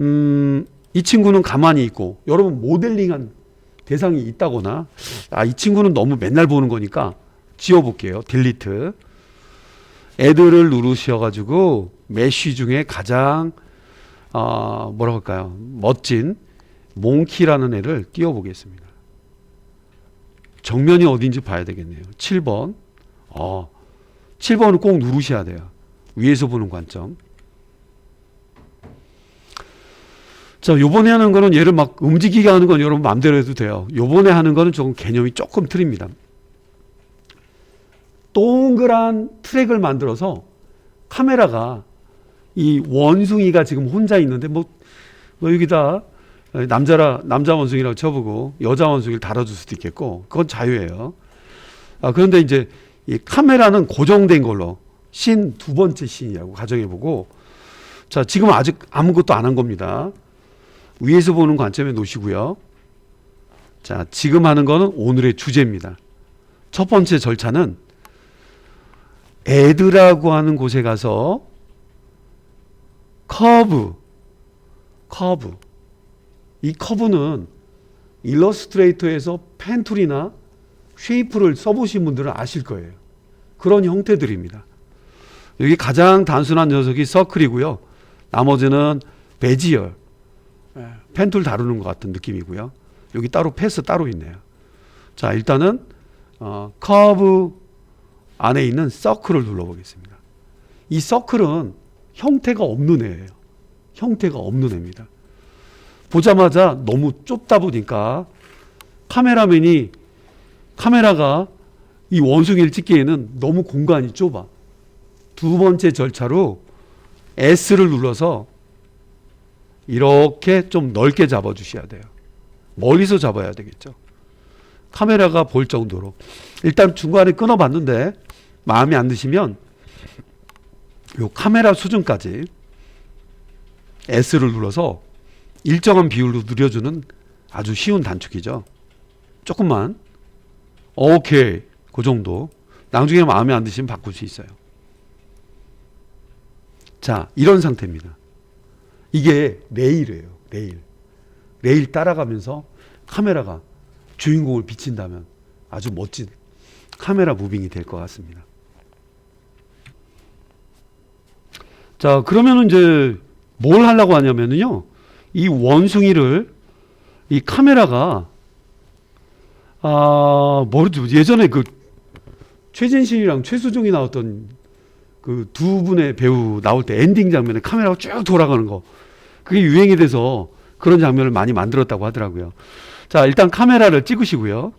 음, 이 친구는 가만히 있고 여러분 모델링한 대상이 있다거나 아, 이 친구는 너무 맨날 보는 거니까 지워볼게요. 딜리트. 애들을 누르셔가지고 메쉬 중에 가장 어, 뭐라고 할까요? 멋진 몽키라는 애를 띄워보겠습니다. 정면이 어딘지 봐야 되겠네요. 7번. 어, 7번을 꼭 누르셔야 돼요. 위에서 보는 관점. 자, 요번에 하는 거는 얘를 막 움직이게 하는 건 여러분 마음대로 해도 돼요. 요번에 하는 거는 조금 개념이 조금 틀립니다. 동그란 트랙을 만들어서 카메라가 이 원숭이가 지금 혼자 있는데 뭐, 뭐 여기다 남자라 남자 원숭이라고 쳐보고 여자 원숭이를 달아줄 수도 있겠고 그건 자유예요. 아 그런데 이제 이 카메라는 고정된 걸로 신 두 번째 신이라고 가정해보고 자 지금 아직 아무것도 안 한 겁니다. 위에서 보는 관점에 놓으시고요. 자 지금 하는 거는 오늘의 주제입니다. 첫 번째 절차는 애드라고 하는 곳에 가서 커브, 커브. 이 커브는 일러스트레이터에서 펜툴이나 쉐이프를 써보신 분들은 아실 거예요. 그런 형태들입니다. 여기 가장 단순한 녀석이 서클이고요. 나머지는 베지열, 펜툴 다루는 것 같은 느낌이고요. 여기 따로 패스 따로 있네요. 자, 일단은 어, 커브 안에 있는 서클을 눌러보겠습니다. 이 서클은 형태가 없는 애예요. 형태가 없는 애입니다. 보자마자 너무 좁다 보니까 카메라맨이 카메라가 이 원숭이를 찍기에는 너무 공간이 좁아. 두 번째 절차로 S를 눌러서 이렇게 좀 넓게 잡아 주셔야 돼요. 멀리서 잡아야 되겠죠. 카메라가 볼 정도로. 일단 중간에 끊어 봤는데 마음에 안 드시면 요 카메라 수준까지 S를 눌러서 일정한 비율로 늘려주는 아주 쉬운 단축이죠. 조금만. 오케이. 그 정도. 나중에 마음에 안 드시면 바꿀 수 있어요. 자, 이런 상태입니다. 이게 레일이에요. 레일. 레일 따라가면서 카메라가 주인공을 비친다면 아주 멋진 카메라 무빙이 될 것 같습니다. 자, 그러면 이제 뭘 하려고 하냐면요. 이 원숭이를 이 카메라가 아, 뭐죠? 예전에 그 최진실이랑 최수종이 나왔던 그 두 분의 배우 나올 때 엔딩 장면에 카메라가 쭉 돌아가는 거. 그게 유행이 돼서 그런 장면을 많이 만들었다고 하더라고요. 자, 일단 카메라를 찍으시고요.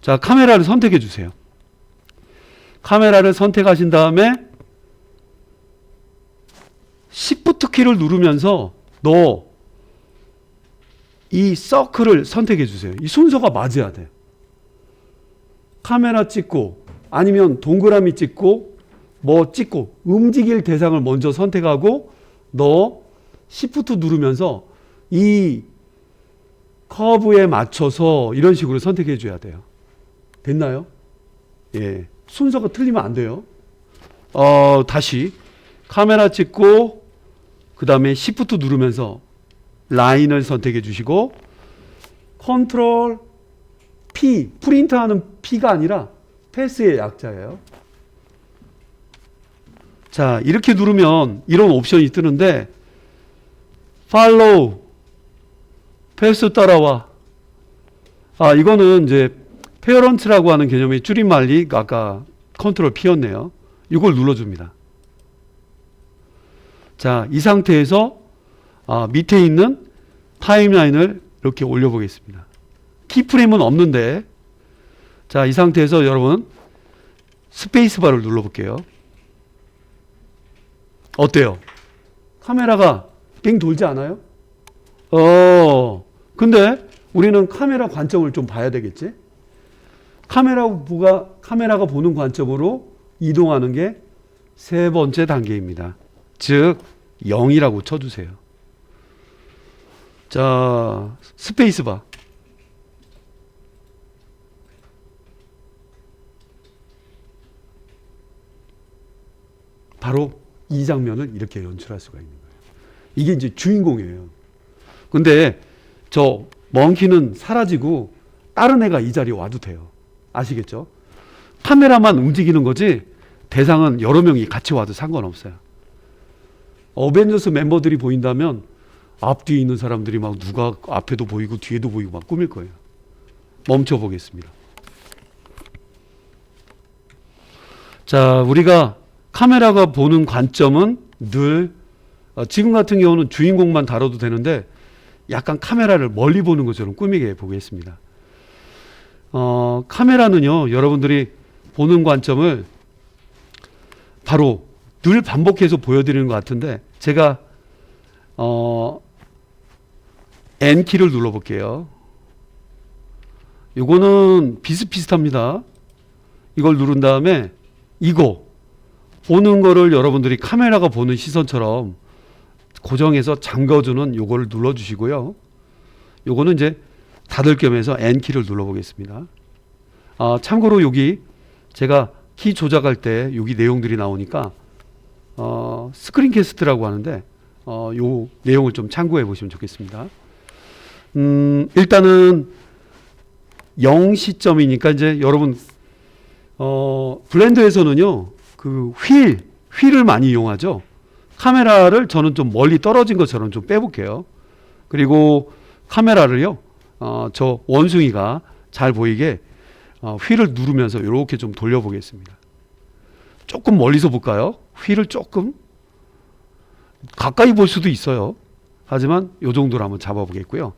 자, 카메라를 선택해 주세요. 카메라를 선택하신 다음에 Shift 키를 누르면서 너 이 서클을 선택해 주세요. 이 순서가 맞아야 돼. 카메라 찍고 아니면 동그라미 찍고 뭐 찍고 움직일 대상을 먼저 선택하고 너 Shift 누르면서 이 커브에 맞춰서 이런 식으로 선택해 줘야 돼요. 됐나요? 예. 순서가 틀리면 안 돼요. 어, 다시 카메라 찍고 그 다음에 Shift 누르면서 라인을 선택해 주시고 컨트롤 P 프린트하는 P가 아니라 패스의 약자예요. 자 이렇게 누르면 이런 옵션이 뜨는데 follow 패스 따라와 아 이거는 이제 페어런트라고 하는 개념의 줄임말이 아까 컨트롤 P였네요. 이걸 눌러줍니다. 자, 이 상태에서 아, 밑에 있는 타임라인을 이렇게 올려보겠습니다. 키프레임은 없는데, 자, 이 상태에서 여러분 스페이스바를 눌러볼게요. 어때요? 카메라가 빙 돌지 않아요? 어, 근데 우리는 카메라 관점을 좀 봐야 되겠지? 카메라가, 카메라가 보는 관점으로 이동하는 게 세 번째 단계입니다. 즉, 0이라고 쳐주세요. 자, 스페이스바. 바로 이 장면을 이렇게 연출할 수가 있는 거예요. 이게 이제 주인공이에요. 근데 저 멍키는 사라지고 다른 애가 이 자리에 와도 돼요. 아시겠죠? 카메라만 움직이는 거지 대상은 여러 명이 같이 와도 상관없어요. 어벤져스 멤버들이 보인다면 앞뒤에 있는 사람들이 막 누가 앞에도 보이고 뒤에도 보이고 막 꾸밀 거예요. 멈춰 보겠습니다. 자, 우리가 카메라가 보는 관점은 늘 어, 지금 같은 경우는 주인공만 다뤄도 되는데 약간 카메라를 멀리 보는 것처럼 꾸미게 보겠습니다. 어, 카메라는요, 여러분들이 보는 관점을 바로 늘 반복해서 보여드리는 것 같은데 제가 어, N 키를 눌러볼게요. 요거는 비슷비슷합니다. 이걸 누른 다음에 이거 보는 거를 여러분들이 카메라가 보는 시선처럼 고정해서 잠궈주는 요거를 눌러주시고요. 요거는 이제 닫을 겸해서 N 키를 눌러보겠습니다. 아, 참고로 여기 제가 키 조작할 때 여기 내용들이 나오니까 어, 스크린캐스트라고 하는데 어, 요 내용을 좀 참고해 보시면 좋겠습니다. 음, 일단은 0 시점이니까 이제 여러분 어, 블렌더에서는요 그 휠, 휠을 많이 이용하죠. 카메라를 저는 좀 멀리 떨어진 것처럼 좀 빼볼게요. 그리고 카메라를요, 어, 저 원숭이가 잘 보이게 어, 휠을 누르면서 이렇게 좀 돌려보겠습니다. 조금 멀리서 볼까요? 휠을 조금 가까이 볼 수도 있어요. 하지만 요 정도로 한번 잡아보겠고요.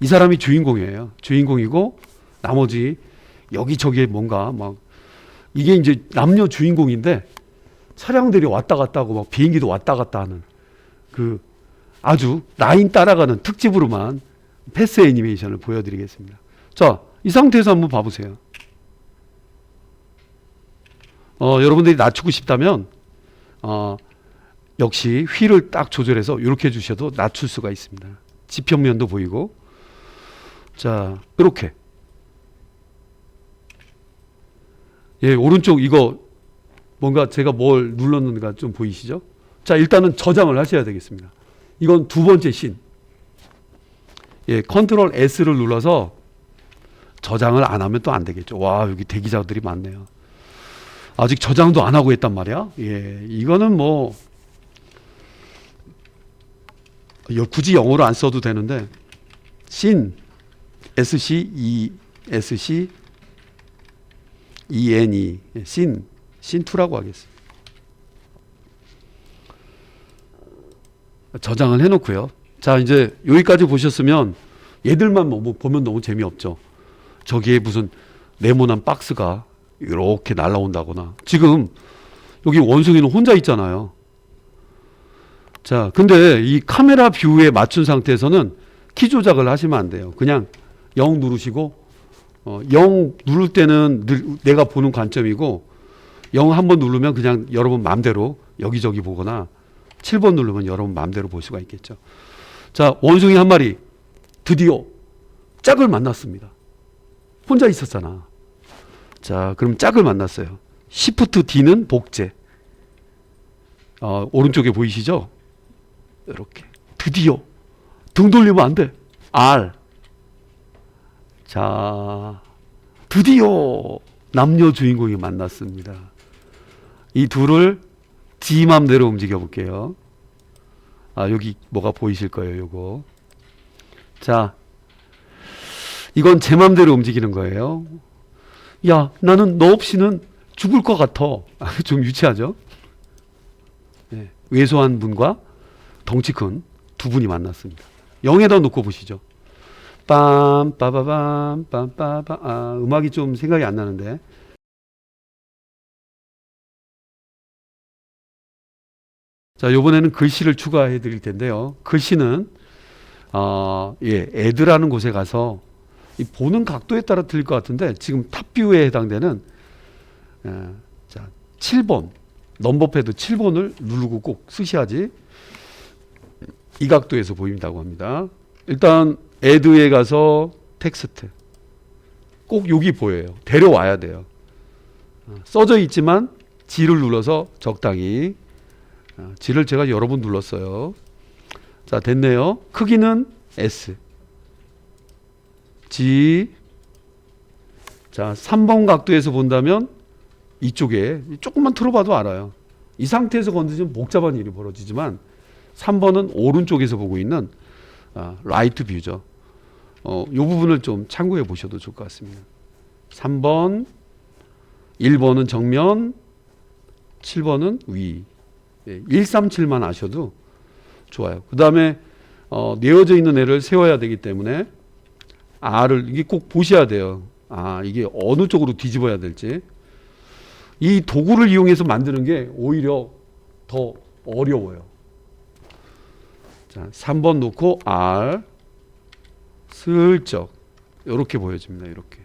이 사람이 주인공이에요. 주인공이고 나머지 여기저기에 뭔가 막 이게 이제 남녀 주인공인데 차량들이 왔다 갔다 하고 막 비행기도 왔다 갔다 하는 그 아주 라인 따라가는 특집으로만 패스 애니메이션을 보여드리겠습니다. 자, 이 상태에서 한번 봐보세요. 어, 여러분들이 낮추고 싶다면 어, 역시 휠을 딱 조절해서 이렇게 해주셔도 낮출 수가 있습니다. 지평면도 보이고 자 이렇게 예 오른쪽 이거 뭔가 제가 뭘 눌렀는가 좀 보이시죠? 자 일단은 저장을 하셔야 되겠습니다. 이건 두 번째 신. 예 컨트롤 S를 눌러서 저장을 안 하면 또 안 되겠죠. 와 여기 대기자들이 많네요. 아직 저장도 안 하고 했단 말이야. 예 이거는 뭐 여- 굳이 영어로 안 써도 되는데 신 SC E SC E N E 신 신2라고 하겠습니다. 저장을 해놓고요. 자 이제 여기까지 보셨으면 얘들만 뭐, 뭐 보면 너무 재미없죠. 저기에 무슨 네모난 박스가 이렇게 날라온다거나 지금 여기 원숭이는 혼자 있잖아요. 자, 근데 이 카메라 뷰에 맞춘 상태에서는 키 조작을 하시면 안 돼요. 그냥 0 누르시고 어, 0 누를 때는 늘 내가 보는 관점이고 0 한 번 누르면 그냥 여러분 마음대로 여기저기 보거나 7번 누르면 여러분 마음대로 볼 수가 있겠죠. 자, 원숭이 한 마리 드디어 짝을 만났습니다. 혼자 있었잖아. 자, 그럼 짝을 만났어요. 시프트 D는 복제. 어, 오른쪽에 보이시죠? 이렇게 드디어 등 돌리면 안 돼. R. 자, 드디어 남녀 주인공이 만났습니다. 이 둘을 지 맘대로 움직여 볼게요. 아, 여기 뭐가 보이실 거예요, 요거. 자, 이건 제 맘대로 움직이는 거예요. 야, 나는 너 없이는 죽을 것 같아. 좀 유치하죠? 네, 왜소한 분과 덩치 큰 두 분이 만났습니다. 영에다 놓고 보시죠. 빰, 빠바밤, 빰, 빠바, 아, 음악이 좀 생각이 안 나는데. 자, 요번에는 글씨를 추가해 드릴 텐데요. 글씨는, 어, 예, 애드라는 곳에 가서 이 보는 각도에 따라 틀릴 것 같은데 지금 탑뷰에 해당되는 에, 자 7번 넘버패드 7번을 누르고 꼭 쓰셔야지 이 각도에서 보인다고 합니다. 일단 애드에 가서 텍스트 꼭 여기 보여요. 데려와야 돼요. 어, 써져 있지만 G를 눌러서 적당히 어, G를 제가 여러 번 눌렀어요. 자, 됐네요. 크기는 S. G. 자, 3번 각도에서 본다면 이쪽에 조금만 틀어봐도 알아요. 이 상태에서 건드리면 복잡한 일이 벌어지지만 3번은 오른쪽에서 보고 있는 아, 라이트 뷰죠. 어, 이 부분을 좀 참고해 보셔도 좋을 것 같습니다. 3번, 1번은 정면, 7번은 위. 예, 137만 아셔도 좋아요. 그 다음에 어, 내어져 있는 애를 세워야 되기 때문에 R을 이게 꼭 보셔야 돼요. 아 이게 어느 쪽으로 뒤집어야 될지 이 도구를 이용해서 만드는 게 오히려 더 어려워요. 자, 3번 놓고 R 슬쩍 이렇게 보여집니다. 이렇게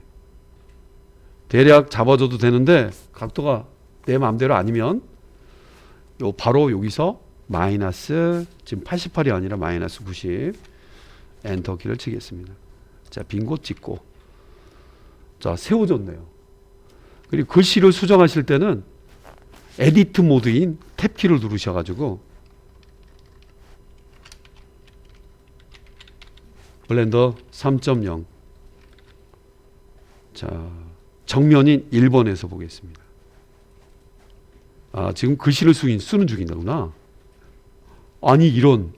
대략 잡아줘도 되는데 각도가 내 마음대로 아니면 요 바로 여기서 마이너스 지금 88이 아니라 마이너스 90 엔터 키를 치겠습니다. 자, 빈 곳 찍고 자, 세워졌네요. 그리고 글씨를 수정하실 때는 에디트 모드인 탭 키를 누르셔 가지고 블렌더 3.0 자, 정면인 1번에서 보겠습니다. 아, 지금 글씨를 쓰긴, 쓰는 중이구나. 아니, 이런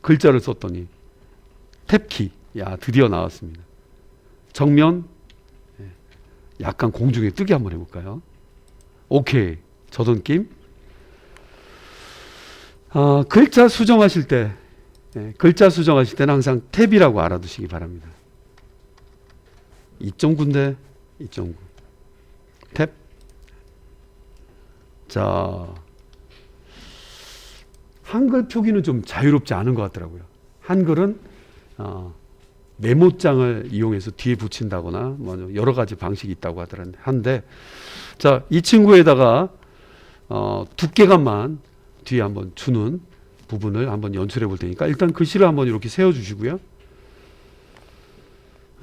글자를 썼더니 탭키. 야, 드디어 나왔습니다. 정면 예, 약간 공중에 뜨게 한번 해볼까요? 오케이. 저 느낌. 아, 글자 수정하실 때, 예, 글자 수정하실 때는 항상 탭이라고 알아두시기 바랍니다. 2.9인데 2.9. 탭. 자, 한글 표기는 좀 자유롭지 않은 것 같더라고요. 한글은 어, 메모장을 이용해서 뒤에 붙인다거나 뭐 여러 가지 방식이 있다고 하더라는데 한데 자, 이 친구에다가 어, 두께감만 뒤에 한번 주는 부분을 한번 연출해 볼 테니까 일단 글씨를 한번 이렇게 세워 주시고요.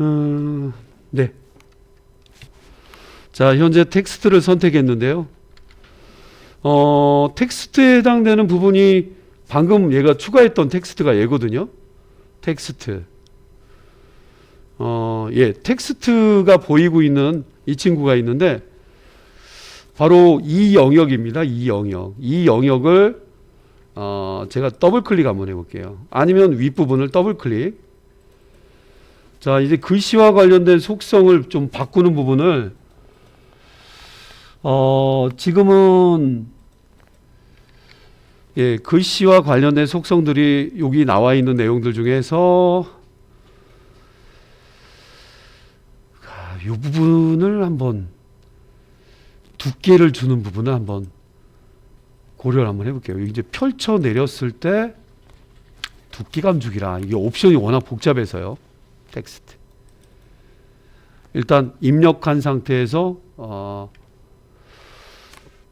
음, 네. 자, 현재 텍스트를 선택했는데요. 어, 텍스트에 해당되는 부분이 방금 얘가 추가했던 텍스트가 얘거든요. 텍스트. 어, 예, 텍스트가 보이고 있는 이 친구가 있는데 바로 이 영역입니다. 이 영역. 이 영역을 어, 제가 더블 클릭 한번 해볼게요. 아니면 윗부분을 더블 클릭. 자, 이제 글씨와 관련된 속성을 좀 바꾸는 부분을 어, 지금은 예, 글씨와 관련된 속성들이 여기 나와 있는 내용들 중에서 아, 이 부분을 한번 두께를 주는 부분을 한번 고려를 한번 해볼게요. 이제 펼쳐 내렸을 때 두께감 주기라 이게 옵션이 워낙 복잡해서요. 텍스트. 일단 입력한 상태에서 어,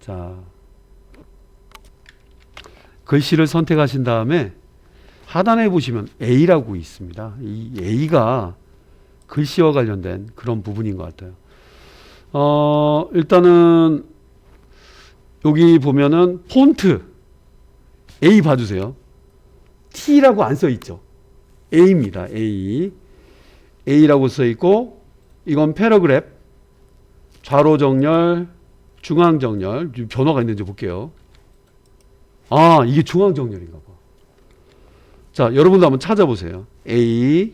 자 글씨를 선택하신 다음에 하단에 보시면 A라고 있습니다. 이 A가 글씨와 관련된 그런 부분인 것 같아요. 어, 일단은 여기 보면은 폰트 A 봐주세요. T라고 안 써 있죠. A입니다. A. A라고 써 있고 이건 패러그랩 좌로 정렬 중앙 정렬 변화가 있는지 볼게요. 아 이게 중앙 정렬인가 봐. 자 여러분도 한번 찾아보세요. A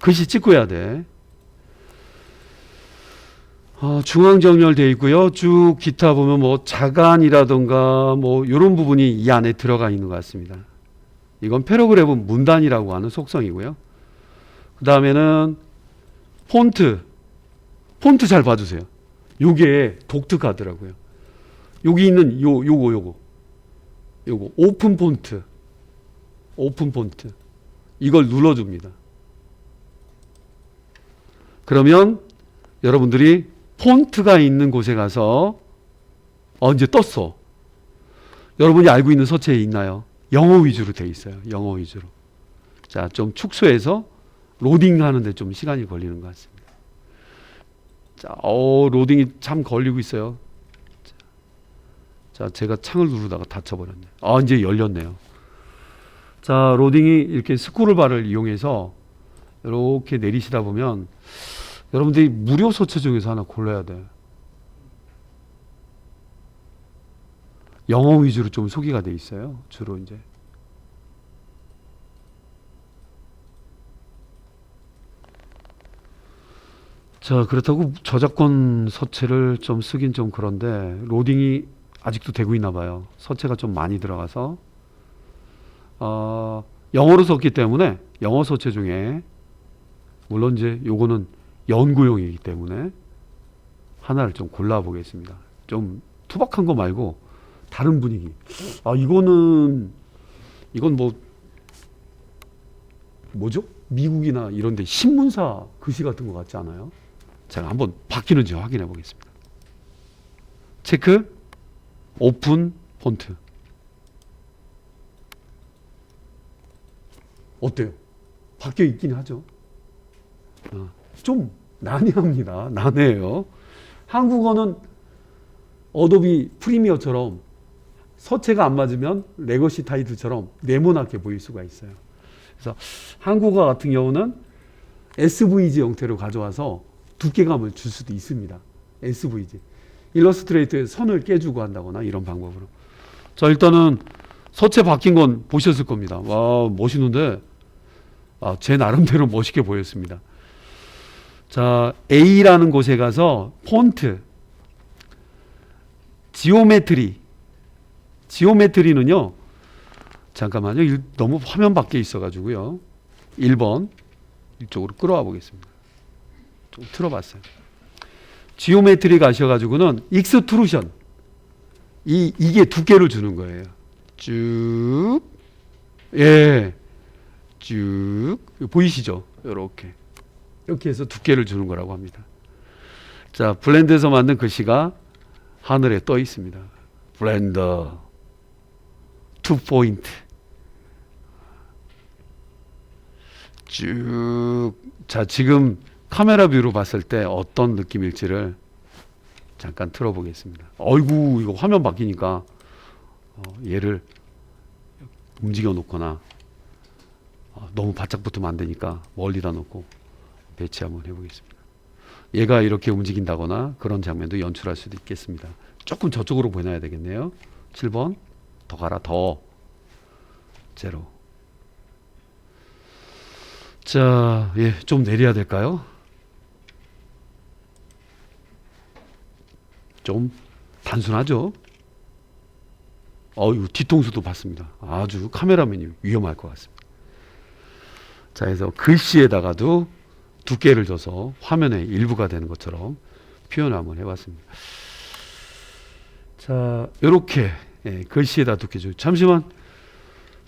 글씨 찍고 해야 돼. 어, 중앙 정렬되어 있고요. 쭉 기타 보면 뭐 자간이라던가 뭐 이런 부분이 이 안에 들어가 있는 것 같습니다. 이건 패러그래프 문단이라고 하는 속성이고요. 그 다음에는 폰트. 폰트 잘 봐주세요. 요게 독특하더라고요. 여기 있는 요, 요거, 요거. 요거. 오픈 폰트. 오픈 폰트. 이걸 눌러줍니다. 그러면 여러분들이 폰트가 있는 곳에 가서 어, 이제 떴어. 여러분이 알고 있는 서체에 있나요? 영어 위주로 돼 있어요. 영어 위주로. 자, 좀 축소해서 로딩 하는데 좀 시간이 걸리는 것 같습니다. 자, 어, 로딩이 참 걸리고 있어요. 자, 제가 창을 누르다가 닫혀버렸네. 아, 이제 열렸네요. 자, 로딩이 이렇게 스크롤바를 이용해서 이렇게 내리시다 보면 여러분들이 무료 서체 중에서 하나 골라야 돼. 영어 위주로 좀 소개가 돼 있어요. 주로 이제. 자, 그렇다고 저작권 서체를 좀 쓰긴 좀 그런데 로딩이 아직도 되고 있나 봐요. 서체가 좀 많이 들어가서 어, 영어로 썼기 때문에 영어 서체 중에 물론 이제 요거는 연구용이기 때문에 하나를 좀 골라 보겠습니다. 좀 투박한 거 말고 다른 분위기. 아, 이거는 이건 뭐 뭐죠? 미국이나 이런 데 신문사 글씨 같은 거 같지 않아요? 제가 한번 바뀌는지 확인해 보겠습니다. 체크 오픈 폰트 어때요? 바뀌어 있긴 하죠. 어, 좀 난해합니다. 난해해요. 한국어는 어도비 프리미어처럼 서체가 안 맞으면 레거시 타이틀처럼 네모나게 보일 수가 있어요. 그래서 한국어 같은 경우는 SVG 형태로 가져와서 두께감을 줄 수도 있습니다. SVG. 일러스트레이터에 선을 깨주고 한다거나 이런 방법으로. 자, 일단은 서체 바뀐 건 보셨을 겁니다. 와, 멋있는데, 아, 제 나름대로 멋있게 보였습니다. 자, A라는 곳에 가서 폰트, 지오메트리. 지오메트리는요, 잠깐만요. 일- 너무 화면 밖에 있어가지고요. 1번, 이쪽으로 끌어와 보겠습니다. 좀 틀어봤어요. 지오메트리 가셔가지고는 익스트루션. 이, 이게 두께를 주는 거예요. 쭉, 예, 쭉. 보이시죠? 요렇게. 이렇게 해서 두께를 주는 거라고 합니다. 자, 블렌드에서 만든 글씨가 하늘에 떠 있습니다. 블렌더. 투 포인트. 쭉. 자, 지금 카메라 뷰로 봤을 때 어떤 느낌일지를 잠깐 틀어보겠습니다. 어이구, 이거 화면 바뀌니까 어, 얘를 움직여 놓거나 어, 너무 바짝 붙으면 안 되니까 멀리다 놓고 배치 한번 해보겠습니다. 얘가 이렇게 움직인다거나 그런 장면도 연출할 수도 있겠습니다. 조금 저쪽으로 보내야 되겠네요. 7번 더 가라 더 제로 자, 예, 좀 내려야 될까요? 좀 단순하죠? 어유 뒤통수도 봤습니다. 아주 카메라맨이 위험할 것 같습니다. 자, 그래서 글씨에다가도 두께를 줘서 화면의 일부가 되는 것처럼 표현 한번 해봤습니다. 자, 이렇게 예, 글씨에다 두께 줘. 잠시만,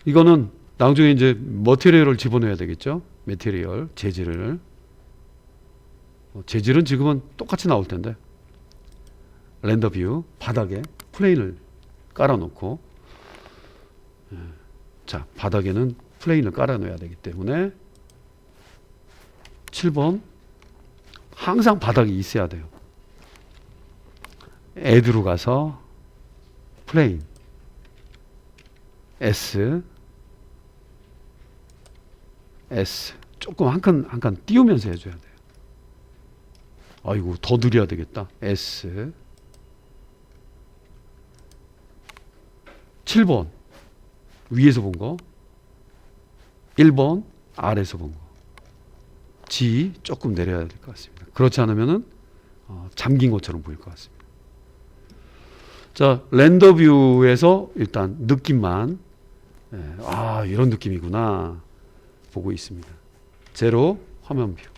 이거는 나중에 이제 머티리얼을 집어넣어야 되겠죠? 메티리얼 재질을 어, 재질은 지금은 똑같이 나올 텐데 렌더 뷰 바닥에 플레인을 깔아놓고 예, 자 바닥에는 플레인을 깔아놓아야 되기 때문에 7번 항상 바닥이 있어야 돼요. 애드로 가서 플레인 S S 조금 한 칸 한 칸 띄우면서 해줘야 돼요. 아이고 더 느려야 되겠다. S 7번 위에서 본 거, 1번 아래에서 본 거. G 조금 내려야 될 것 같습니다. 그렇지 않으면은 어, 잠긴 것처럼 보일 것 같습니다. 자 렌더 뷰에서 일단 느낌만 예, 아 이런 느낌이구나. 보고 있습니다. 제로 화면 뷰.